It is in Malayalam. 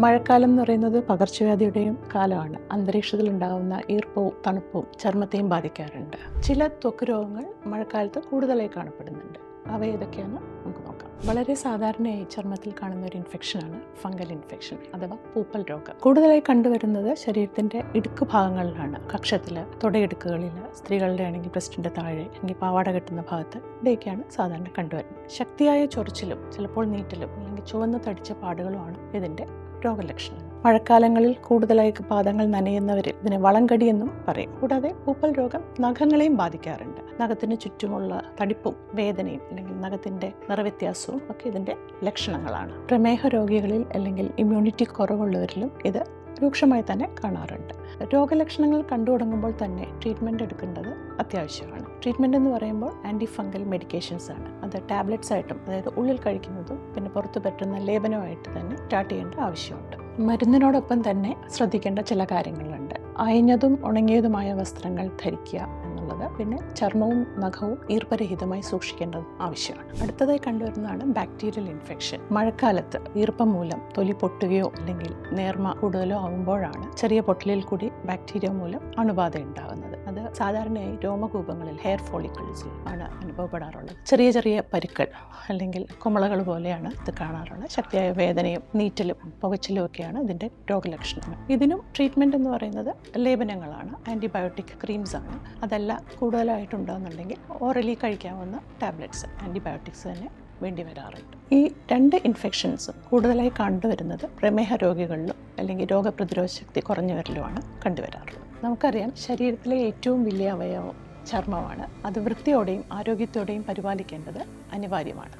മഴക്കാലം എന്ന് പറയുന്നത് പകർച്ചവ്യാധിയുടെയും കാലമാണ്. അന്തരീക്ഷത്തിൽ ഉണ്ടാകുന്ന ഈർപ്പവും തണുപ്പും ചർമ്മത്തെയും ബാധിക്കാറുണ്ട്. ചില ത്വക്ക് രോഗങ്ങൾ മഴക്കാലത്ത് കൂടുതലായി കാണപ്പെടുന്നുണ്ട്. അവ ഏതൊക്കെയാണ് നമുക്ക് നോക്കാം. വളരെ സാധാരണയായി ചർമ്മത്തിൽ കാണുന്ന ഒരു ഇൻഫെക്ഷനാണ് ഫംഗൽ ഇൻഫെക്ഷൻ അഥവാ പൂപ്പൽ രോഗം. കൂടുതലായി കണ്ടുവരുന്നത് ശരീരത്തിന്റെ ഇടുക്ക് ഭാഗങ്ങളിലാണ്. കക്ഷത്തിൽ തുടയിടുക്കുകളിൽ സ്ത്രീകളുടെ ആണെങ്കിൽ ബ്രസ്റ്റിന്റെ താഴെ അല്ലെങ്കിൽ പാവാട കെട്ടുന്ന ഭാഗത്ത് ഇവിടെയൊക്കെയാണ് സാധാരണ കണ്ടുവരുന്നത്. ശക്തിയായ ചൊറിച്ചിലും ചിലപ്പോൾ നീറ്റലും അല്ലെങ്കിൽ ചുവന്ന് തടിച്ച പാടുകളുമാണ് ഇതിന്റെ രോഗലക്ഷണം. മഴക്കാലങ്ങളിൽ കൂടുതലായി പാദങ്ങൾ നനയുന്നവരിൽ ഇതിനെ വളംകടി എന്നും പറയും. കൂടാതെ പൂപ്പൽ രോഗം നഖങ്ങളെയും ബാധിക്കാറുണ്ട്. നഖത്തിന് ചുറ്റുമുള്ള തടിപ്പും വേദനയും അല്ലെങ്കിൽ നഖത്തിന്റെ നിറവ്യത്യാസവും ഒക്കെ ഇതിന്റെ ലക്ഷണങ്ങളാണ്. പ്രമേഹ രോഗികളിൽ അല്ലെങ്കിൽ ഇമ്മ്യൂണിറ്റി കുറവുള്ളവരിലും ഇത് രൂക്ഷമായി തന്നെ കാണാറുണ്ട്. രോഗലക്ഷണങ്ങൾ കണ്ടു തുടങ്ങുമ്പോൾ തന്നെ ട്രീറ്റ്മെന്റ് എടുക്കേണ്ടത് അത്യാവശ്യമാണ്. ട്രീറ്റ്മെന്റ് എന്ന് പറയുമ്പോൾ ആന്റി ഫംഗൽ മെഡിക്കേഷൻസ് ആണ്. അത് ടാബ്ലറ്റ്സ് ആയിട്ടും അതായത് ഉള്ളിൽ കഴിക്കുന്നതും പിന്നെ പുറത്ത് പറ്റുന്ന ലേപനമായിട്ട് തന്നെ സ്റ്റാർട്ട് ചെയ്യേണ്ട ആവശ്യമുണ്ട്. മരുന്നിനോടൊപ്പം തന്നെ ശ്രദ്ധിക്കേണ്ട ചില കാര്യങ്ങളുണ്ട്. അയഞ്ഞതും ഉണങ്ങിയതുമായ വസ്ത്രങ്ങൾ ധരിക്കുക എന്നുള്ളത് പിന്നെ ചർമ്മവും നഖവും ഈർപ്പരഹിതമായി സൂക്ഷിക്കേണ്ടത് ആവശ്യമാണ്. അടുത്തതായി കണ്ടുവരുന്നതാണ് ബാക്ടീരിയൽ ഇൻഫെക്ഷൻ മഴക്കാലത്ത് ഈർപ്പം മൂലം തൊലി പൊട്ടുകയോ അല്ലെങ്കിൽ നേർമ കൂടുതലോ ആകുമ്പോഴാണ് ചെറിയ പൊട്ടലിൽ കൂടി ബാക്ടീരിയ മൂലം അണുബാധ ഉണ്ടാകുന്നത്. അത് സാധാരണയായി രോമകൂപങ്ങളിൽ ഹെയർ ഫോളിക്കിൾസിൽ ആണ് അനുഭവപ്പെടാറുള്ളത്. ചെറിയ ചെറിയ പരുക്കൾ അല്ലെങ്കിൽ കുമളകൾ പോലെയാണ് ഇത് കാണാറുള്ളത്. ശക്തിയായ വേദനയും നീറ്റലും പുകച്ചിലും ഒക്കെയാണ് ഇതിന്റെ രോഗലക്ഷണങ്ങൾ. ഇതിനും ട്രീറ്റ്മെന്റ് എന്ന് പറയുന്നത് ലേപനങ്ങളാണ് ആന്റിബയോട്ടിക് ക്രീംസ് ആണ്. അതല്ല കൂടുതലായിട്ടുണ്ടോയെന്നുണ്ടെങ്കിൽ ഓറലി കഴിക്കാവുന്ന ടാബ്ലറ്റ്സ് ആന്റിബയോട്ടിക്സ് തന്നെ വേണ്ടി വരാറുണ്ട്. ഈ രണ്ട് ഇൻഫെക്ഷൻസും കൂടുതലായി കണ്ടുവരുന്നത് പ്രമേഹ രോഗികളിലും അല്ലെങ്കിൽ രോഗപ്രതിരോധ ശക്തി കുറഞ്ഞവരിലുമാണ് കണ്ടുവരാറുള്ളത്. നമുക്കറിയാം ശരീരത്തിലെ ഏറ്റവും വലിയ അവയവം ചർമ്മമാണ്. അത് വൃത്തിയോടെയും ആരോഗ്യത്തോടെയും പരിപാലിക്കേണ്ടത് അനിവാര്യമാണ്.